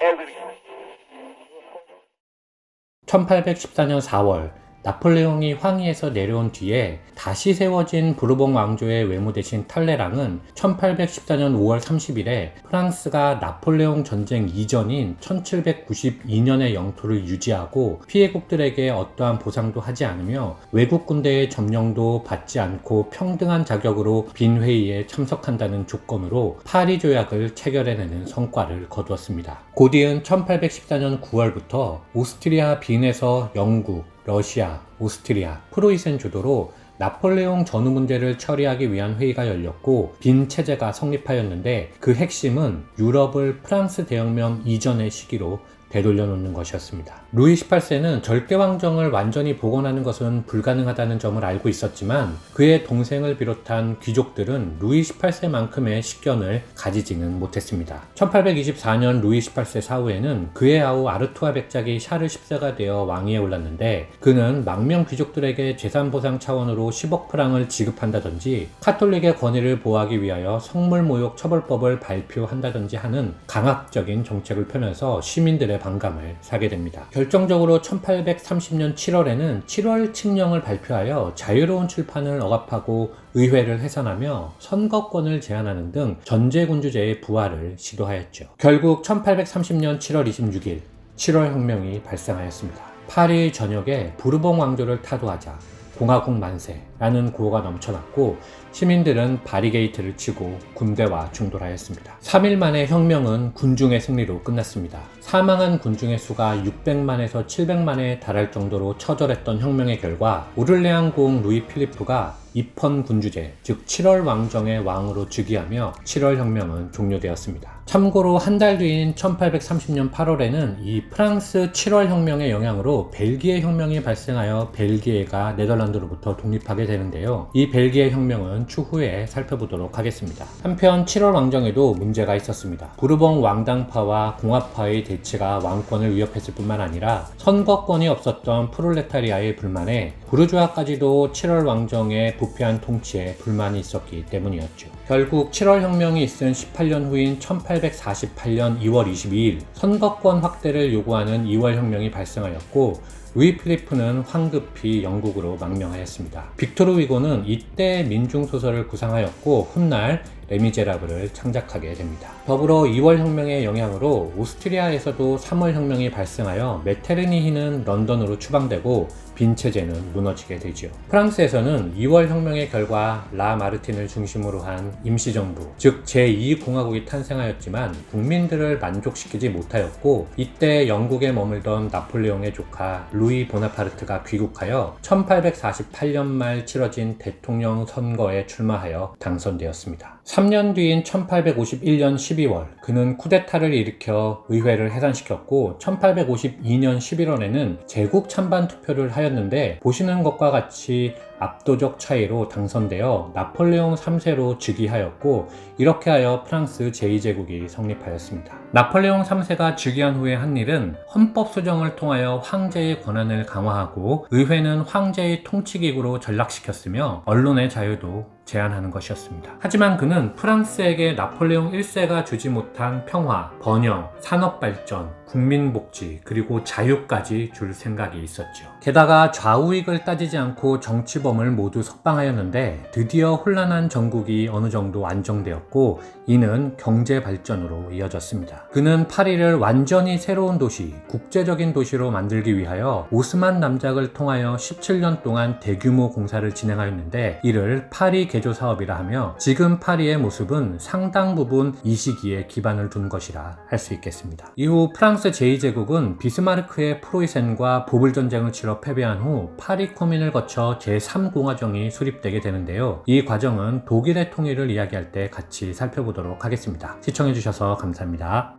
elderly. 1814년 4월 나폴레옹이 황위에서 내려온 뒤에 다시 세워진 부르봉 왕조의 외무 대신 탈레랑은 1814년 5월 30일에 프랑스가 나폴레옹 전쟁 이전인 1792년의 영토를 유지하고 피해국들에게 어떠한 보상도 하지 않으며 외국 군대의 점령도 받지 않고 평등한 자격으로 빈 회의에 참석한다는 조건으로 파리 조약을 체결해내는 성과를 거두었습니다. 곧이은 1814년 9월부터 오스트리아 빈에서 영국, 러시아, 오스트리아, 프로이센 주도로 나폴레옹 전후 문제를 처리하기 위한 회의가 열렸고 빈 체제가 성립하였는데 그 핵심은 유럽을 프랑스 대혁명 이전의 시기로 되돌려 놓는 것이었습니다. 루이 18세는 절대 왕정을 완전히 복원하는 것은 불가능하다는 점을 알고 있었지만 그의 동생을 비롯한 귀족들은 루이 18세만큼의 식견을 가지지는 못했습니다. 1824년 루이 18세 사후에는 그의 아우 아르투아 백작이 샤르 10세가 되어 왕위에 올랐는데 그는 망명 귀족들에게 재산 보상 차원으로 10억 프랑을 지급한다든지 카톨릭의 권위를 보호하기 위하여 성물 모욕 처벌법을 발표한다든지 하는 강압적인 정책을 펴면서 시민들의 반감을 사게 됩니다. 결정적으로 1830년 7월에는 7월 칙령을 발표하여 자유로운 출판을 억압하고 의회를 해산하며 선거권을 제한하는 등 전제군주제의 부활을 시도하였죠. 결국 1830년 7월 26일 7월 혁명이 발생하였습니다. 파리 전역에 부르봉 왕조를 타도하자 공화국 만세 라는 구호가 넘쳐났고 시민들은 바리게이트를 치고 군대와 충돌하였습니다. 3일 만에 혁명은 군중의 승리로 끝났습니다. 사망한 군중의 수가 600만에서 700만에 달할 정도로 처절했던 혁명의 결과 오를레안 공 루이 필리프가 입헌 군주제, 즉 7월 왕정의 왕으로 즉위하며 7월 혁명은 종료되었습니다. 참고로 한 달 뒤인 1830년 8월에는 이 프랑스 7월 혁명의 영향으로 벨기에 혁명이 발생하여 벨기에가 네덜란드로부터 독립하게 되는데요. 이 벨기에 혁명은 추후에 살펴보도록 하겠습니다. 한편 7월 왕정에도 문제가 있었습니다. 부르봉 왕당파와 공화파의 대치가 왕권을 위협했을 뿐만 아니라 선거권이 없었던 프롤레타리아의 불만에 부르주아까지도 7월 왕정의 부패한 통치에 불만이 있었기 때문이었죠. 결국 7월 혁명이 있은 18년 후인 1848년 2월 22일 선거권 확대를 요구하는 2월 혁명이 발생하였고 루이 필리프는 황급히 영국으로 망명하였습니다. 빅토르 위고는 이때 민중소설을 구상하였고 훗날 레미제라블을 창작하게 됩니다. 더불어 2월 혁명의 영향으로 오스트리아에서도 3월 혁명이 발생하여 메테르니히는 런던으로 추방되고 빈 체제는 무너지게 되지요. 프랑스에서는 2월 혁명의 결과 라 마르틴을 중심으로 한 임시정부, 즉 제2공화국이 탄생하였지만 국민들을 만족시키지 못하였고 이때 영국에 머물던 나폴레옹의 조카 루이 보나파르트가 귀국하여 1848년 말 치러진 대통령 선거에 출마하여 당선되었습니다. 3년 뒤인 1851년 12월 그는 쿠데타를 일으켜 의회를 해산시켰고 1852년 11월에는 제국 찬반 투표를 하였는데 보시는 것과 같이 압도적 차이로 당선되어 나폴레옹 3세로 즉위하였고 이렇게 하여 프랑스 제2제국이 성립하였습니다. 나폴레옹 3세가 즉위한 후에 한 일은 헌법 수정을 통하여 황제의 권한을 강화하고 의회는 황제의 통치기구로 전락시켰으며 언론의 자유도 제한하는 것이었습니다. 하지만 그는 프랑스에게 나폴레옹 1세가 주지 못한 평화, 번영, 산업 발전, 국민복지, 그리고 자유까지 줄 생각이 있었죠. 게다가 좌우익을 따지지 않고 정치범을 모두 석방하였는데 드디어 혼란한 전국이 어느 정도 안정되었고 이는 경제 발전으로 이어졌습니다. 그는 파리를 완전히 새로운 도시, 국제적인 도시로 만들기 위하여 오스만 남작을 통하여 17년 동안 대규모 공사를 진행하였는데 이를 파리 개조 사업이라 하며 지금 파리의 모습은 상당 부분 이 시기에 기반을 둔 것이라 할 수 있겠습니다. 이후 프랑스 제2제국은 비스마르크의 프로이센과 보불 전쟁을 치러 패배한 후 파리 코민을 거쳐 제3공화정이 수립되게 되는데요. 이 과정은 독일의 통일을 이야기할 때 같이 살펴보도록 하겠습니다. 시청해주셔서 감사합니다.